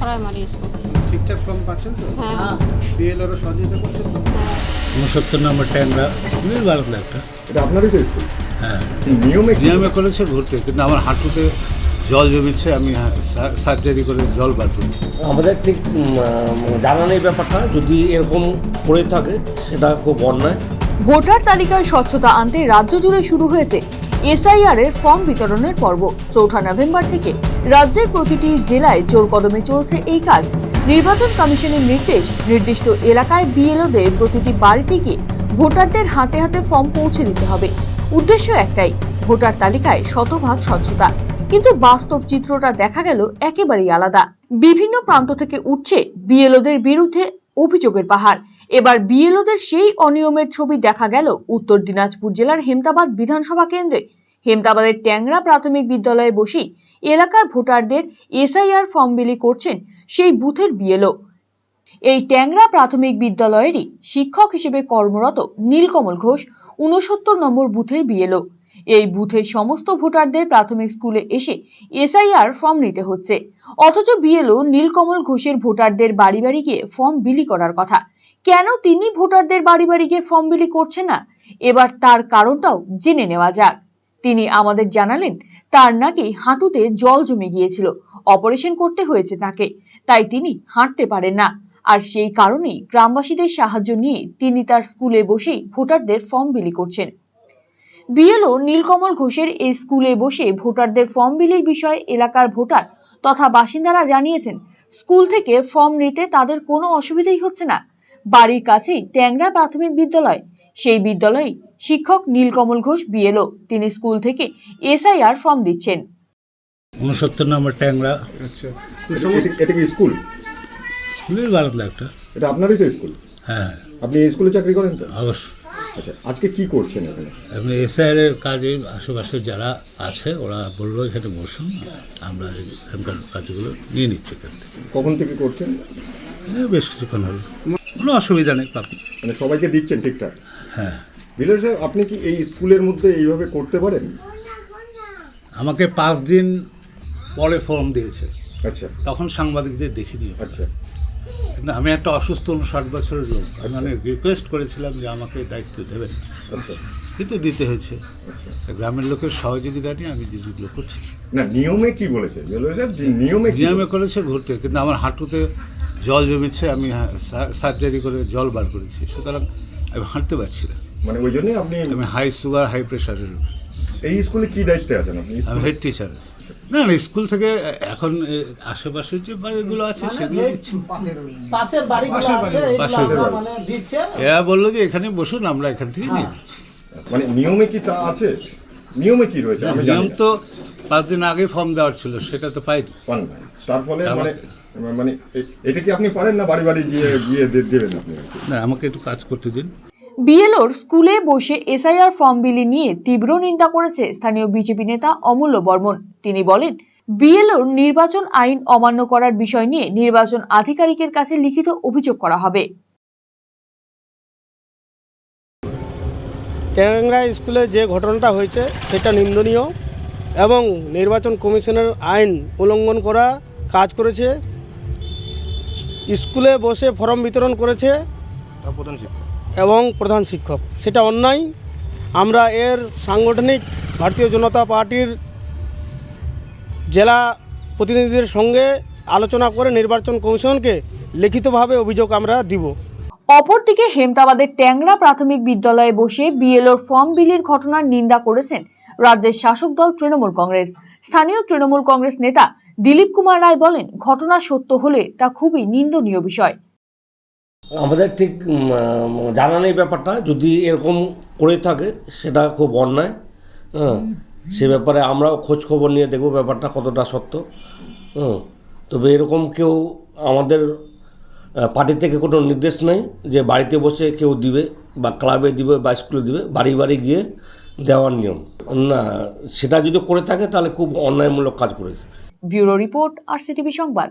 Primary school ঠিকঠাক form পাচ্ছেন তো? হ্যাঁ। বিএলওরও সহযোগিতা করছেন তো? হ্যাঁ। উনসত্তর নম্বর ট্যাংরা খুবই ভালো একটা। এটা আপনারই তো স্কুল হ্যাঁ। নিয়মে নিয়মে করেছে ঘুরতে কিন্তু আমার হাঁটুতে জল জমেছে আমি সার্জারি করে জল বার করি। আমাদের ঠিক জানা নেই ব্যাপারটা যদি এরকম করে থাকে সেটা খুব অন্যায়। ভোটার তালিকায় স্বচ্ছতা আনতে রাজ্য জুড়ে শুরু হয়েছে এসআইআর এর ফর্ম বিতরণের পর্ব। চৌঠা নভেম্বর থেকে রাজ্যের প্রতিটি জেলায় জোর কদমে চলছে এই কাজ। নির্বাচন কমিশনের নির্দেশ, নির্দিষ্ট এলাকায় বিএলওদের প্রতিটি বাড়িতে গিয়ে ভোটারদের হাতে হাতে ফর্ম পৌঁছে দিতে হবে। উদ্দেশ্য একটাই, ভোটার তালিকায় শতভাগ স্বচ্ছতা। কিন্তু বাস্তব চিত্রটা দেখা গেল একেবারেই আলাদা। বিভিন্ন প্রান্ত থেকে উঠছে বিএলওদের বিরুদ্ধে অভিযোগের পাহাড়। এবার বিএলওদের সেই অনিয়মের ছবি দেখা গেল উত্তর দিনাজপুর জেলার হেমতাবাদ বিধানসভা কেন্দ্রে। হেমতাবাদের ট্যাংরা প্রাথমিক বিদ্যালয়ে বসেই এলাকার ভোটারদের এসআইআর ফর্ম বিলি করছেন সেই বুথের বিএলও। এই ট্যাংরা প্রাথমিক বিদ্যালয়েরই শিক্ষক হিসেবে কর্মরত নীলকমল ঘোষ উনসত্তর নম্বর বুথের বিএলও। এই বুথের সমস্ত ভোটারদের প্রাথমিক স্কুলে এসে এসআইআর ফর্ম নিতে হচ্ছে। অথচ বিএলও নীলকমল ঘোষের ভোটারদের বাড়ি বাড়ি গিয়ে ফর্ম বিলি করার কথা। কেন তিনি ভোটারদের বাড়ি বাড়ি গিয়ে ফর্ম বিলি করছে না? এবার তার কারণটাও জেনে নেওয়া যাক। তিনি আমাদের জানালেন, তার নাকি হাঁটুতে জল জমে গিয়েছিল। অপারেশন করতে হয়েছে তাকে। তাই তিনি হাঁটতে পারেন না। আর সেই কারণেই গ্রামবাসীদের সাহায্য নিয়ে তিনি তার স্কুলে বসেই ভোটারদের ফর্ম বিলি করছেন। বিএলও নীলকমল ঘোষের এই স্কুলে বসে ভোটারদের ফর্ম বিলির বিষয়ে এলাকার ভোটার তথা বাসিন্দারা জানিয়েছেন, স্কুল থেকে ফর্ম নিতে তাদের কোনো অসুবিধাই হচ্ছে না। বাড়ির কাছেই ট্যাংরা প্রাথমিক বিদ্যালয়। সেই বিদ্যালয়ে শিক্ষক নীলকমল ঘোষ বিএলও তিনি স্কুল থেকে এসআইআর ফর্ম দিচ্ছেন। উনসত্তর নম্বর ট্যাংরা। আচ্ছা এটা- এটা কি স্কুল? খুবই ভালো একটা। এটা আপনারই তো স্কুল? হ্যাঁ। আপনি এই স্কুলে চাকরি করেন তো? অবশ্য। আচ্ছা আজকে কি করছেন এখানে? এমনি এসআইআরের কাজে আশেপাশে যারা আছে ওরা বলল এখানে বসুন আমরা এখানকার কাজগুলো নিয়ে নিচ্ছি এখান থেকে। কখন থেকে করছেন? বেশ কিছুক্ষণ হলো। কোনো অসুবিধা নেই পাবেন মানে সবাইকে দিচ্ছেন ঠিকঠাক? হ্যাঁ। বিলয় সাহেব আপনি কি এই স্কুলের মধ্যে এইভাবে করতে পারেন? আমাকে পাঁচ দিন পরে ফর্ম দিয়েছে। আচ্ছা। তখন সাংবাদিকদের দেখিনি আচ্ছা। কিন্তু আমি একটা অসুস্থ ষাট বছরের লোক। আমি অনেক রিকোয়েস্ট করেছিলাম যে আমাকে দায়িত্ব দেবেন। আচ্ছা। কিন্তু দিতে হয়েছে। আচ্ছা। গ্রামের লোকের সহযোগিতা নিয়ে আমি যেগুলো করছি। না নিয়মে কি বলেছে নিয়মে নিয়মে করেছে ঘুরতে। কিন্তু আমার হাঁটুতে জল জমেছে আমি সার্জারি করে জল বার করেছি। সুতরাং আমি হাঁটতে পারছি না। মানে ওই জন্যই আপনি আমি হাই সুগার হাই প্রেশারের রোগী। এই স্কুলে কি দায়িত্বে আছেন আপনি? আমি হেড টিচার না না স্কুল থেকে এখন এ, আশেপাশের যে বাড়িগুলো আছে সেগুলো দিচ্ছি। আছে আমরা বাড়ি। মানে দিচ্ছে। এরা বলল যে এখানে বসুন আমরা এখান থেকে নিয়ে দিচ্ছি মানে নিয়মে কি তা আছে? নিয়মে কি রয়েছে? নিয়ম তো পাঁচ দিন আগে ফর্ম দেওয়ার ছিল সেটা তো পাইনি। তার ফলে মানে আমাকে- মানে এ- এটা কি আপনি পারেন না বাড়ি বাড়ি গিয়ে গিয়ে দেবেন আপনি? না আমাকে একটু কাজ করতে দিন। বিএলওর স্কুলে বসে এসআইআর ফর্ম বিলি নিয়ে তীব্র নিন্দা করেছে স্থানীয় বিজেপি নেতা অমূল্য বর্মন। তিনি বলেন বিএলওর নির্বাচন আইন অমান্য করার বিষয় নিয়ে নির্বাচন আধিকারিকের কাছে লিখিত অভিযোগ করা হবে। ট্যাংরা স্কুলে যে ঘটনাটা হয়েছে সেটা নিন্দনীয় এবং নির্বাচন কমিশনের আইন উল্লঙ্ঘন করা কাজ করেছে। স্কুলে বসে ফর্ম বিতরণ করেছে প্রধান শিক্ষক। এবং প্রধান শিক্ষক। সেটা অন্যায়। আমরা এর সাংগঠনিক ভারতীয় জনতা পার্টির জেলা প্রতিনিধিদের সঙ্গে আলোচনা করে নির্বাচন কমিশনকে লিখিতভাবে অভিযোগ আমরা দিব। অপরদিকে হেমতাবাদের ট্যাংরা প্রাথমিক বিদ্যালয়ে বসে বিএলওর ফর্ম বিলির ঘটনার নিন্দা করেছেন রাজ্যের শাসক দল তৃণমূল কংগ্রেস। স্থানীয় তৃণমূল কংগ্রেস নেতা দিলীপ কুমার রায় বলেন, ঘটনা সত্য হলে তা খুবই নিন্দনীয় বিষয়। আমাদের ঠিক জানা নেই ব্যাপারটা। যদি এরকম করে থাকে, সেটা খুব অন্যায়। হ্যাঁ সে ব্যাপারে আমরাও খোঁজ খবর নিয়ে দেখব ব্যাপারটা কতটা সত্য। হ্যাঁ তবে এরকম কেউ আমাদের পার্টি থেকে কোনো নির্দেশ নেই যে বাড়িতে বসে কেউ দিবে বা ক্লাবে দিবে বা স্কুলে দিবে বাড়ি বাড়ি গিয়ে দেওয়ার নিয়ম। না, সেটা যদি করে থাকে, তাহলে খুব অন্যায়মূলক কাজ করেছে। ব্যুরো রিপোর্ট আর সংবাদ।